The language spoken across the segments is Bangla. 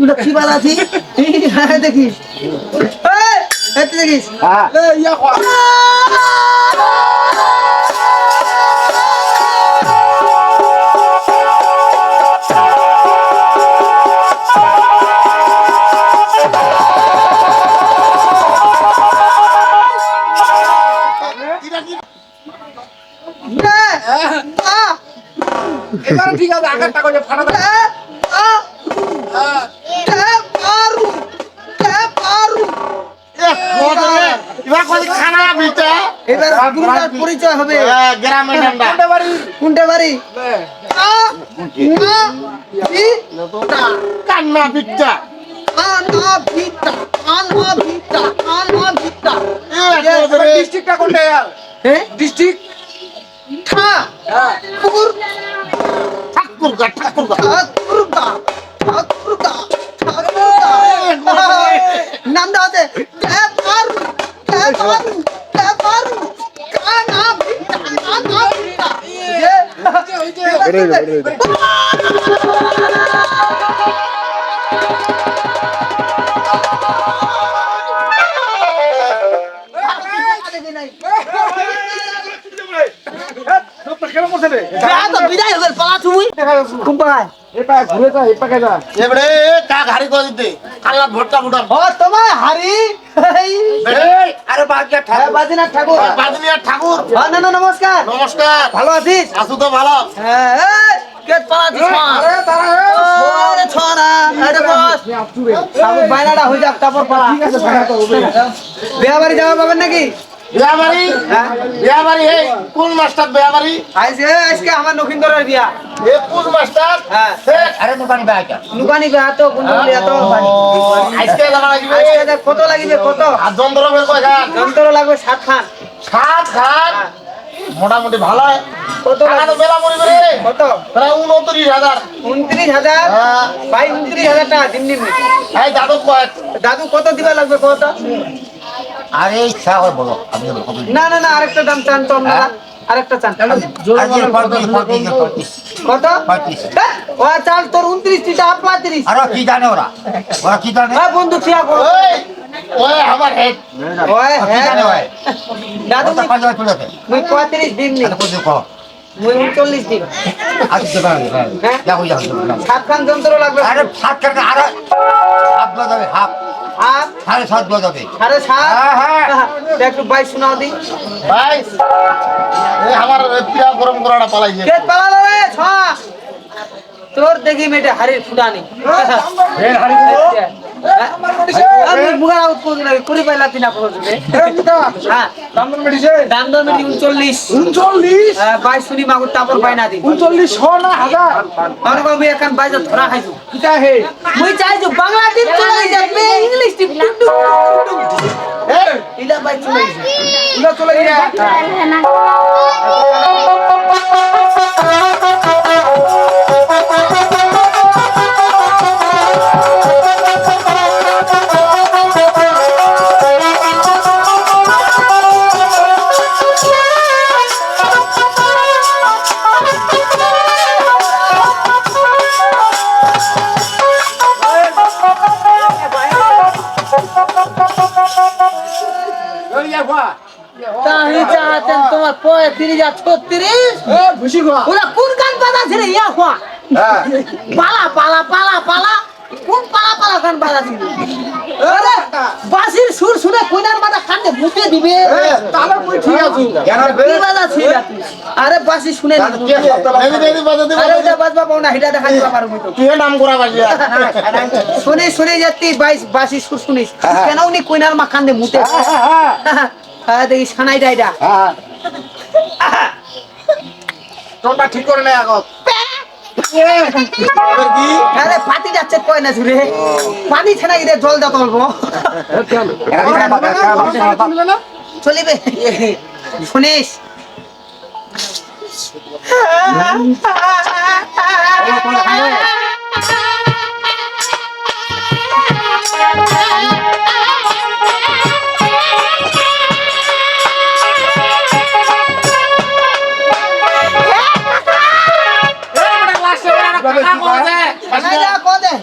গুলো কি বাল আছি? হ্যাঁ দেখিস। দেখিস। হ্যাঁ। ইয়া এবারে ঠিক আছে আগের টাকা ফাটা। এবার গুরুটার পরিচয় হবে। গ্রামে ডান্ডা বাড়ি? কোনটা বাড়ি? কান্না ডিস্ট্রিক্টটা কোনটা হ্যাঁ? ডিস্ট্রিক্ট ঠা, হ্যাঁ। পুর, ঠাকুর। গা ঠাকুরগা, ঠাকুরগা, ঠাকুরগা। নামটা হচ্ছে কে পারু, কে পারু, কে পারু, কানা ভিটা, কানা ভিটা। এ, দেখি নাই। কেন করছে রে বেয়া তো বিদায় হয়ে গেল, পালা তুমি। কোনপায়? এটা ঘুরে যা এই পাকে যা। এবারে কা ঘাড়ি করে দিতে। কাল্লা ভট্টা বুটা ও, তোমার হাড়ি। এই, এই আরে বাগিয়া ঠাকুর। বাজিনাথ ঠাকুর। ঠাকুর। না, না, নমস্কার। নমস্কার। ভালো আছিস? আসু তো ভালো? হ্যাঁ, হয়ে যাক, তারপর বিয়া বাড়ি যাওয়া পাবেন নাকি? হ্যাঁ? বিয়াবাড়ি এই কোন মাস্টার আজকে আমার নখিন্দরের বিয়া। এ কোন মাস্টার? হ্যাঁ। আরে দোকানি বাইকা নুকানি বিয়া তো কোন বিয়া তো আজকে লাগা লাগিবে? আজকে কত লাগিবে কত? আর যন্ত্র বের করে খান? যন্ত্র লাগবে সাত খান। সাত খান? মোটামুটি ভালো হয়। কত টাকা বেলা মরি করে। কত? প্রায় উনত্রিশ হাজার। উনত্রিশ হাজার? হ্যাঁ। ভাই উনত্রিশ হাজার টাকা দিন দিন। এই দাদু কয়েক। দাদু কত দিবা লাগবে কত? আরে ইচ্ছা হয় বলো আমি না না না আরেকটা দাম চান তো আপনারা আরেকটা চান। কত। হ্যাঁ, ও চাল তোর উনত্রিশ টিটা পঁয়ত্রিশ আরও কি জানে ওরা? ওরা কি জানে? হ্যাঁ বন্ধু ঠিক ওই ওই আমার হেড ওই হ্যাঁ জানে দাদু পঁয়ত্রিশ দিন নি। আরে মুই উনচল্লিশ দিন। আজকে হ্যাঁ? সাত খান যন্ত্র লাগবে। আরে সাত টাকা আরে হাফ যাবে হাফ। হাফ সাড়ে সাত বাজাবে। সাড়ে সাত। হ্যাঁ, হ্যাঁ। একটু বাইশ শোনাও দি। এই আমার পিয়া গরম করাটা পালাই কে পালালো রে? ছ তোর দেখি মেয়েটা হাড়ির ফুটানি। আমি মুগারা উৎপন্ন লাগে কুড়ি পাইলা তিনা পড়বে হ্যাঁ। দামদর মেডিসে দাম দর মিটি উনচল্লিশ। উনচল্লিশ? বাইশ শুনি মাগুর তারপর পাইনা দি উনচল্লিশ ছ না হাজার? আমার কবি এখন বাইজা ধরা খাইছো। কিটা হে? মুই চাইছো বাংলা টিপ চলে যাবে ইংলিশ টিপ টুক টুক টুক টুক এই। ইলা বাই চলে গেছে। উলা চলে গিয়া আর ছত্রিশ। ওরা কোন গান বাজাছে রে ইয়া হওয়া হ্যাঁ। পালা পালা পালা পালা। কোন পালা পালা গান বাজাছিল বাসির সুর শুনে কইনার মাথা কান্দে মুতে দিবে। তাহলে মুই ঠিক আছি? কি বাজাছিল আরে বাসি শুনে বাজে আরে ওটা বাজবা পাও না হিটা দেখা দিবা পারো তো তুই নাম করা বাজিয়া। শুনে শুনে যাতি বাইশ বাসি সুর শুনিস। কেন উনি কইনার মা কান্দে মুতে? হ্যাঁ দেখি সানাই ডাইডা টোনটা ঠিক করে নে আগত। আরে পাতি যাচ্ছে কয় না জুড়ে পানি ছেনা গিয়ে জল দাও তলবো চলিবে। শুনিস?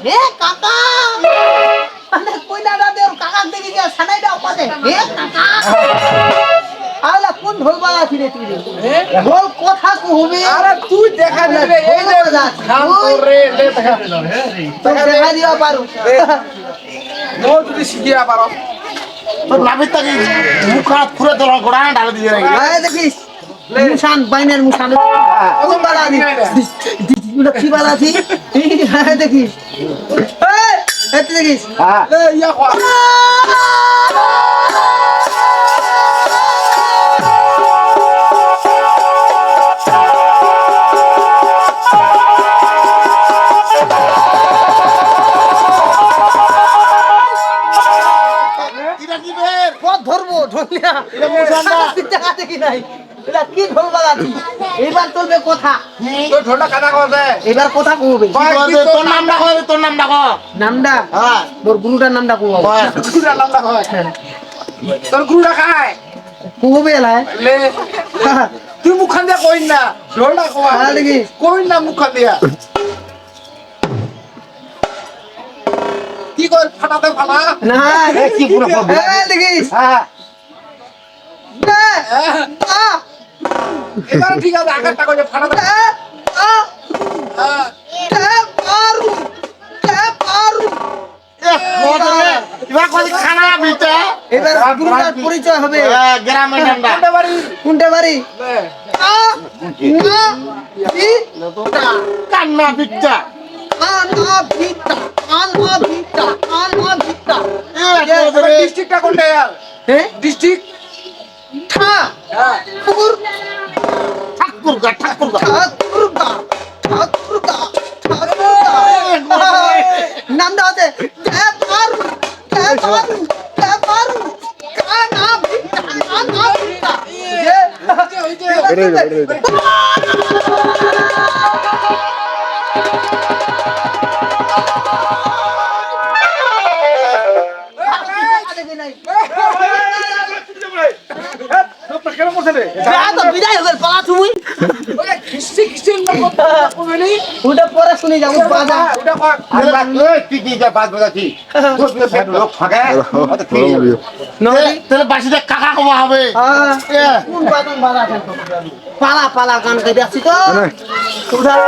হে কাকা। মানে কইনাটা দে ওর কাকার দিকে গিয়ে সানাইটা পাতে হে কাকা। আলা কোন ঢোল বাজাছি রে তুই? রে? ঢোল কথা কহবি আরে তুই দেখা দিবি রে, এই যে খাম করে লে দেখা তো দেখা দিবা। পারু। মো যদি শিখিয়া পারো। তোর নাভির তাকে মুখ ফুরে তোর গোড়া ঢালে দিয়ে আয় দেখিস মুসান বাইনের মুসান কোন কি বাজাছি হ্যাঁ দেখিস। দেখিস। হ্যাঁ। ধরবো? ঢোলিয়া এটা মুসান টাকা দেখি নাই? এটা কি ঢোল বাজাছি এবার চলবে কথা। তোর ঠোঁটা কাটা করছে। এবার কথা কবে তোর নাম ডাকো তোর নাম ডাকো নামটা? হ্যাঁ। তোর গুরুটার নামটা কব হ্যাঁ। গুরুটা নামটা হয়। তোর গুরুটা খায় কবে এলাই লে। তুই মুখখান দিয়া কইন না। হ্যাঁ, দেখি। কইন না মুখখান দিয়া। কি কর ফাটাতে ফাটা না কি পুরো করবে? দেখিস হ্যাঁ। না, হ্যাঁ, আ, এবার ঠিক আছে আকারটা করে গুরুটার পরিচয় হবে। কোনটা বাড়ি? কান্না। এবার ডিস্ট্রিক্টটা কোনটা হ্যাঁ? ডিস্ট্রিক্ট? ঠাকুর। গা ঠাকুর গা ঠাকুরগা, ঠাকুরগা, ঠাকুরগা। কানা ভিটা, কানা যে, ওই যে যা। তো বিদায় হবে, পালা তুমি। ওই খিস্তি খিস্তি লোক কইনি ওটা পরে শুনে যাব বাজা ওটা কয় তুই কি যা বাদ বাজাচ্ছি লোক ফাঁকা নহলে তাহলে বাসিতে কাকা কমা হবে। হ্যাঁ, কোন বাজা পালা পালা গান আসছি তো। কোথায়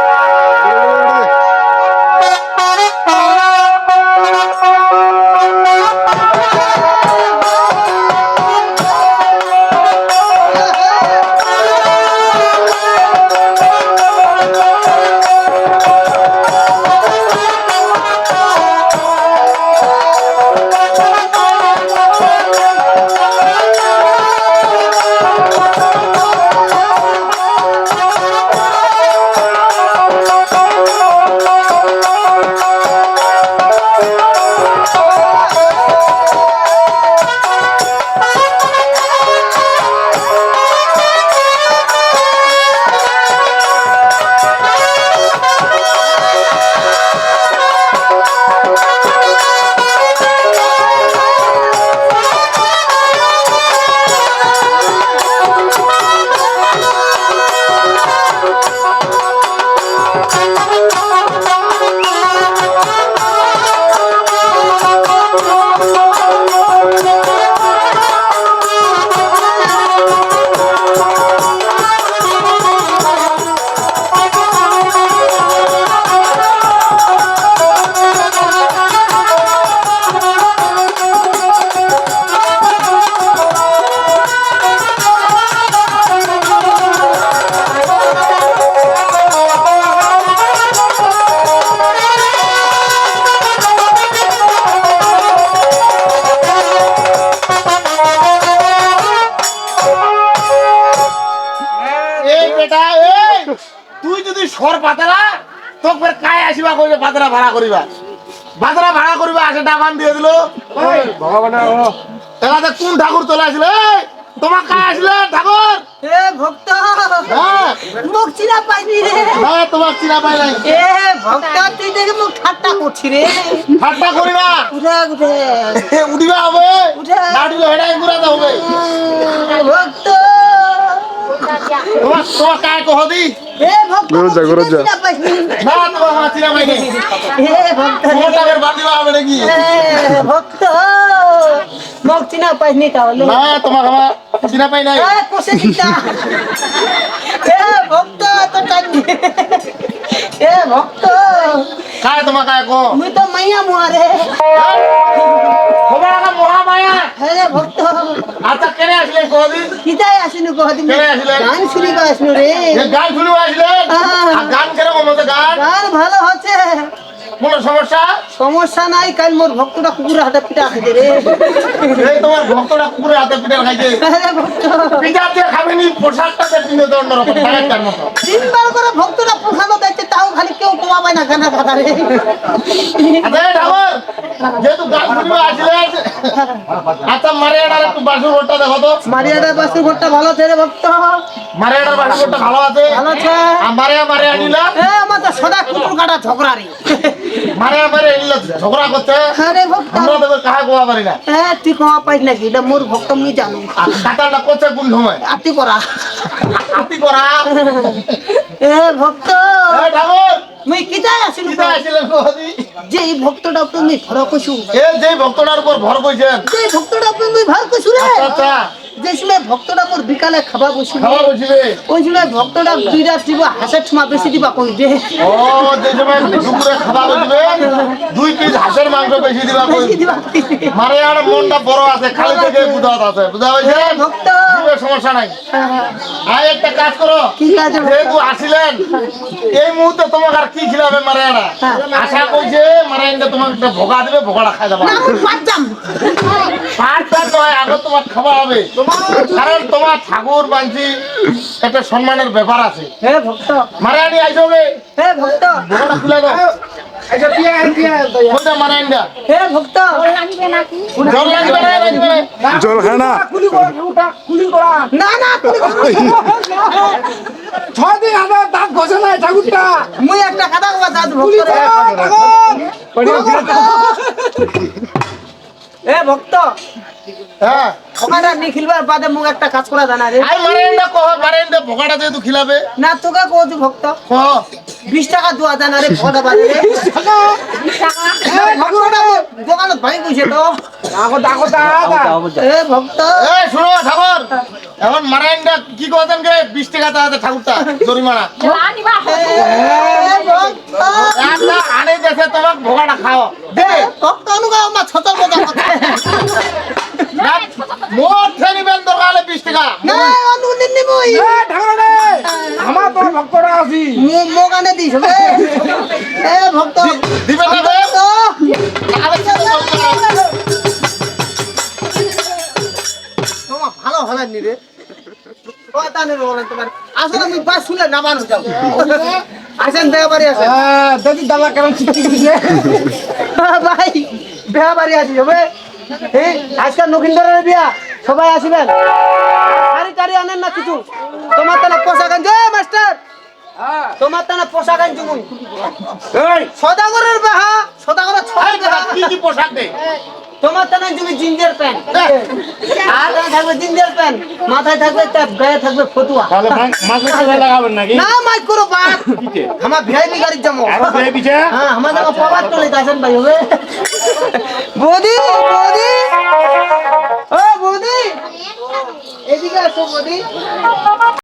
আসিবা কইবে পাতারা ভাড়া করিবা। পাতারা ভাড়া করিবা আসে ডাবান দিয়ে দিল। এলাতে কোন ঠাকুর চলে আসলে? তোমার কায় আসলে ঠাকুর? এ ভক্ত হ্যাঁ। মুখ চিনা পাইনি রে। হ্যাঁ তোমার চিনা পাই নাই। এ ভক্ত তুই দেখে মুখ ঠাট্টা করছি রে। ঠাট্টা করি না। উঠে উঠে। উঠিবা হবে। উঠে। না উঠিলে হেডাই ঘুরাতে হবে ভক্ত। তোমার তোমার কায় কহ দি? চিনা চিনা পাইনি এ ভক্ত। মোক চিনা পাইনি তাহলে। না তোমার আমার চিনা পাই নাই। এ কোসে চিন্তা এ ভক্ত তো টানি এ ভক্ত? কায় তোমা কায় কো? মুই তো মাইয়া মুয়ারে তোমার আগা মহামায়া। হে রে ভক্ত। আচ্ছা কেনে আসলে কোদি কিতাই আসিনু কহদিন? কেনে আসলে? গান শুনি কো আসনু রে। গান শুনু আসলে? হ্যাঁ। আর গান কেরকম হচ্ছে গান? গান ভালো হচ্ছে। কোন সমস্যা? সমস্যা নাই কাল মোর ভক্তটা কুকুর হাতে পিটা খাইছে রে। এই তোমার ভক্তরা কুকুরে হাতে পিঠে খাইছে পিঠা দিয়ে খাবেনি পোশাকটা দিয়ে পিঁধে দেওয়ার অন্যরকম টাকার মতো। তিনবার করে ভক্তরা পোখানো দেখছে তাও খালি কেউ কমা পায় না খানা খাতা রে। এই ঠাকুর যেহেতু গান শুনবে আসলে আচ্ছা মারিয়াডার একটু বাসুর ঘরটা দেখো তো। মারিয়াদার বাসুর ঘরটা ভালো আছে রে ভক্ত। মারিয়াডার বাসুর ঘরটা ভালো আছে? ভালো আছে। আর মারিয়া মারিয়া নিলা এ আমার তো সদা কুকুর কাটা ঝগড়া রে। মারিয়া মারিয়া নিলা ঝগড়া করছে? আরে ভক্ত। আমরা তোকে কাহা কোয়া পারি না? এ তুই কমা পাইস নাকি? এটা মোর ভক্ত মুই জানো। আর কাতারটা করছে কোন সময়? আতি করা। আতি করা। এ ভক্ত। এই ঠাকুর। মুই কিতাই আসিল কিতা আসলে কোদি যে এই ভক্তটা তুমি ভর কইছু। যে ভক্তটার উপর ভর কইছেন। যে ভক্তটা তুমি ভর কইছু রে। আচ্ছা আচ্ছা। যে সময় ভক্তটা মোর বিকালে খাবা বসিবে খাওয়া বসিবে ওই সময় ভক্তটা দুই রাত দিব হাসের ঠুমা বেশি দিবা কই দে ও যে সময় দুপুরে খাওয়া বসিবে দুই পিস হাঁসের মাংস বেশি দিবা কই দে। মারিয়ার মনটা বড় আছে খালি থেকে বুঝা আছে বুঝা হয়েছে এ ভক্ত। সমস্যা নাই। আর একটা কাজ করো। কি কাজ? যেহেতু আসিলেন এই মুহূর্তে তোমাকে আর কি খিলাবে মারিয়ারা হ্যাঁ। আশা কইছে মারিয়ানটা তোমাকে একটা ভোগা দিবে ভোগাটা খাই দেবা না আমি পারতাম পাঁচ পাঁচ নয় আগে তোমার খাবার হবে। কারণ তোমার ঠাকুর বাঞ্চি একটা সম্মানের ব্যাপার আছে। হে ভক্ত। মারায়ণী আইসবে হে ভক্ত। ভোগাটা খুলে দাও। আচ্ছা হে ভক্ত। জল লাগবে না লাগবে না? জল খায় না। কুলি করা ওটা কুলি করা। না না তুমি ছয় দিন আমার দাঁত ঘষে নাই ঠাকুরটা। মুই একটা কথা দাদু কুলি ভক্ত রে। ঠাকুর। এ ভক্ত। হ্যাঁ। ওখানে নি খিলবার বাদে মুখ একটা কাজ করা জানা রে আর মারায়ণটা কহ মারায়ণটা ভোগাটা যেহেতু খিলাবে। না তোকে কইছি ভক্ত। কহ টাকা দোয়া জানা রে ভোটা বাদে রে এ ভক্তটা মোর ভাই কইছে তো। ডাকো ডাকো দাদা। এ ভক্ত। এই শুনো ঠাকুর এখন মারায়ণটা কি কথা কে বিশ টাকা তাহাতে ঠাকুরটা জরিমানা এ ভক্ত। একটা আনে দেখে তোমার ভোগাটা খাও এ ভক্ত অনুগা আমার কথা। না, মোট ফেনিবেন দরকার হলে বিশ টাকা। না অনু নিনি এ আমার তো ভক্তরা আছি। মো মোগানে দিছ এ ভক্ত। না বে? তোমার ভালো নি রে। আসলে আমি বাস শুলে নামানো যাও। আসেন দেয়া বাড়ি আসেন দেখি দাদা কেমন চিঠি দিছে। ভাই বেহা বাড়ি আসি হবে? এই আজকাল নখিন্দরের বিয়া সবাই আসিবেন। শাড়ি টাড়ি আনেন না কিছু? তোমার তানা পোশাক আনছো মাস্টার! তোমার তানা পোশাক আনছো মুই সদাগরের বাহা সদাগরের ছয় কি কি পোশাক দে? তোমার তানা তুমি জিঞ্জার প্যান্ট। আর থাকবে জিঞ্জার প্যান্ট। মাথায় থাকবে গায়ে থাকবে ফতুয়া। তাহলে সাথে লাগাবেন নাকি? না মাইক করো বাপ। আমার ভিআইপি গাড়ির যাব হ্যাঁ আমাদের পাওয়ার টলে আসেন ভাই হবে? বৌদি বৌদি। ও বৌদি। এদিকে আসো বৌদি।